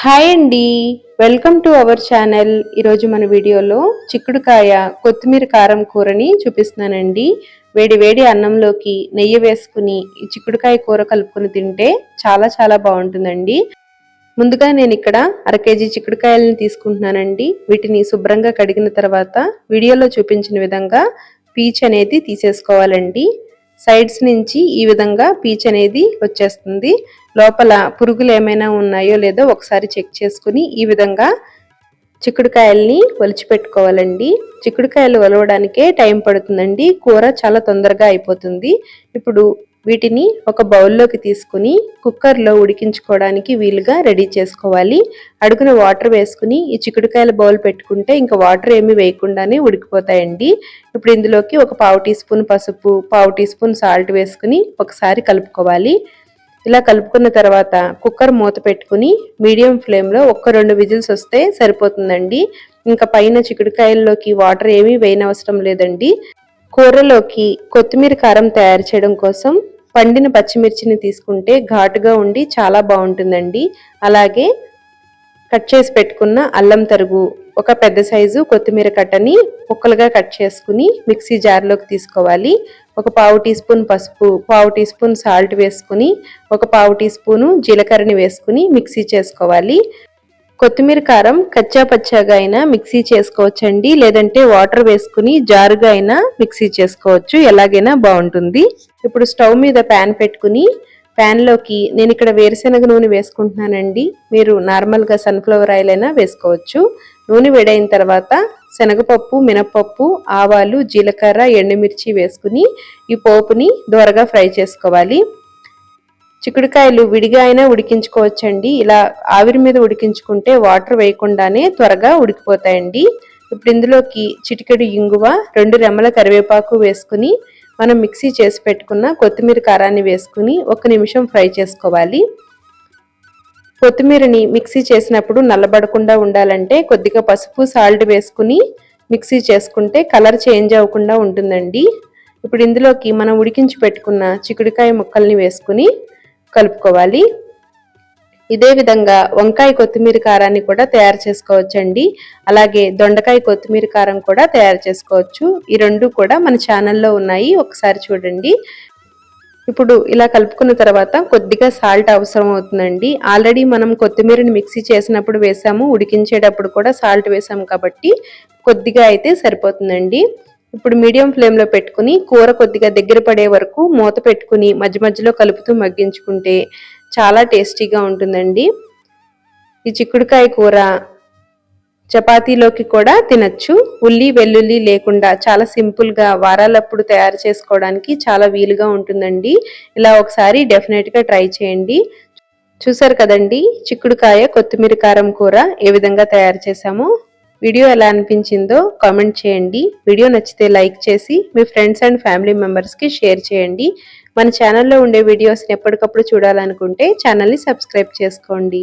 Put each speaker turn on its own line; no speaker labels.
Hi అండి. Welcome to our channel. ఈరోజు మన వీడియోలో చిక్కుడుకాయ కొత్తిమీర కారం కూరని చూపిస్తున్నానండి. వేడి వేడి అన్నంలోకి నెయ్యి వేసుకుని ఈ చిక్కుడుకాయ కూర కలుపుకొని తింటే చాలా చాలా బాగుంటుందండి. ముందుగా నేను ఇక్కడ అర కేజీ చిక్కుడుకాయలను తీసుకుంటున్నానండి. వీటిని శుభ్రంగా కడిగిన తర్వాత వీడియోలో చూపించిన విధంగా పీచ్ అనేది తీసేసుకోవాలండి. సైడ్స్ నుంచి ఈ విధంగా పీచ్ అనేది వచ్చేస్తుంది. లోపల పురుగులు ఏమైనా ఉన్నాయో లేదో ఒకసారి చెక్ చేసుకుని ఈ విధంగా చిక్కుడుకాయల్ని ఒలిచిపెట్టుకోవాలండి. చిక్కుడుకాయలు ఒలవడానికే టైం పడుతుందండి. కూర చాలా తొందరగా అయిపోతుంది. ఇప్పుడు వీటిని ఒక బౌల్లోకి తీసుకుని కుక్కర్లో ఉడికించుకోవడానికి వీలుగా రెడీ చేసుకోవాలి. అడుగున వాటర్ వేసుకుని ఈ చిక్కుడుకాయల బౌల్ పెట్టుకుంటే ఇంకా వాటర్ ఏమి వేయకుండానే ఉడికిపోతాయండి. ఇప్పుడు ఇందులోకి ఒక పావు టీ స్పూన్ పసుపు పావు టీ స్పూన్ సాల్ట్ వేసుకుని ఒకసారి కలుపుకోవాలి. ఇలా కలుపుకున్న తర్వాత కుక్కర్ మూత పెట్టుకుని మీడియం ఫ్లేమ్లో ఒక్క రెండు విజిల్స్ వస్తే సరిపోతుందండి. ఇంకా పైన చిక్కుడుకాయల్లోకి వాటర్ ఏమీ వేయనవసరం లేదండి. కూరలోకి కొత్తిమీర కారం తయారు చేయడం కోసం పండిన పచ్చిమిర్చిని తీసుకుంటే ఘాటుగా ఉండి చాలా బాగుంటుందండి. అలాగే కట్ చేసి పెట్టుకున్న అల్లం తరుగు ఒక పెద్ద సైజు కొత్తిమీర కట్టని ముక్కలుగా కట్ చేసుకుని మిక్సీ జార్లోకి తీసుకోవాలి. ఒక పావు టీ స్పూన్ పసుపు పావు టీ స్పూన్ సాల్ట్ వేసుకుని ఒక పావు టీ స్పూను జీలకర్రని వేసుకుని మిక్సీ చేసుకోవాలి. కొత్తిమీర కారం కచ్చా పచ్చాగా అయినా మిక్సీ చేసుకోవచ్చండి. లేదంటే వాటర్ వేసుకుని జారుగా అయినా మిక్సీ చేసుకోవచ్చు. ఎలాగైనా బాగుంటుంది. ఇప్పుడు స్టవ్ మీద ప్యాన్ పెట్టుకుని ప్యాన్లోకి నేను ఇక్కడ వేరుశెనగ నూనె వేసుకుంటున్నానండి. మీరు నార్మల్గా సన్ఫ్లవర్ ఆయిల్ అయినా వేసుకోవచ్చు. నూనె వేడైన తర్వాత శనగపప్పు మినపప్పు ఆవాలు జీలకర్ర ఎండుమిర్చి వేసుకుని ఈ పోపుని దోరగా ఫ్రై చేసుకోవాలి. చిక్కుడుకాయలు విడిగా అయినా ఉడికించుకోవచ్చండి. ఇలా ఆవిరి మీద ఉడికించుకుంటే వాటర్ వేయకుండానే త్వరగా ఉడికిపోతాయండి. ఇప్పుడు ఇందులోకి చిటికెడు ఇంగువ రెండు రెమ్మల కరివేపాకు వేసుకుని మనం మిక్సీ చేసి పెట్టుకున్న కొత్తిమీర కారాన్ని వేసుకుని ఒక నిమిషం ఫ్రై చేసుకోవాలి. కొత్తిమీరని మిక్సీ చేసినప్పుడు నల్లబడకుండా ఉండాలంటే కొద్దిగా పసుపు సాల్ట్ వేసుకుని మిక్సీ చేసుకుంటే కలర్ చేంజ్ అవ్వకుండా ఉంటుందండి. ఇప్పుడు ఇందులోకి మనం ఉడికించి పెట్టుకున్న చిక్కుడుకాయ ముక్కల్ని వేసుకుని కలుపుకోవాలి. ఇదే విధంగా వంకాయ కొత్తిమీర కారాన్ని కూడా తయారు చేసుకోవచ్చండి. అలాగే దొండకాయ కొత్తిమీర కారం కూడా తయారు చేసుకోవచ్చు. ఈ రెండు కూడా మన ఛానల్లో ఉన్నాయి. ఒకసారి చూడండి. ఇప్పుడు ఇలా కలుపుకున్న తర్వాత కొద్దిగా సాల్ట్ అవసరం అవుతుందండి. ఆల్రెడీ మనం కొత్తిమీరని మిక్సీ చేసినప్పుడు వేసాము. ఉడికించేటప్పుడు కూడా సాల్ట్ వేసాము కాబట్టి కొద్దిగా అయితే సరిపోతుందండి. ఇప్పుడు మీడియం ఫ్లేమ్లో పెట్టుకుని కూర కొద్దిగా దగ్గర పడే వరకు మూత పెట్టుకుని మధ్య మధ్యలో కలుపుతూ మగ్గించుకుంటే చాలా టేస్టీగా ఉంటుందండి. ఈ చిక్కుడుకాయ కూర చపాతీలోకి కూడా తినచ్చు. ఉల్లి వెల్లుల్లి లేకుండా చాలా సింపుల్గా వారాలప్పుడు తయారు చేసుకోవడానికి చాలా వీలుగా ఉంటుందండి. ఇలా ఒకసారి డెఫినెట్గా ట్రై చేయండి. చూసారు కదండి చిక్కుడుకాయ కొత్తిమీర కారం కూర ఏ విధంగా తయారు చేసామో వీడియో ఎలా అనిపించిందో కామెంట్ చేయండి. వీడియో నచ్చితే లైక్ చేసి మీ ఫ్రెండ్స్ అండ్ ఫ్యామిలీ మెంబర్స్కి షేర్ చేయండి. మన ఛానల్లో ఉండే వీడియోస్ని ఎప్పటికప్పుడు చూడాలనుకుంటే ఛానల్ని సబ్స్క్రైబ్ చేసుకోండి.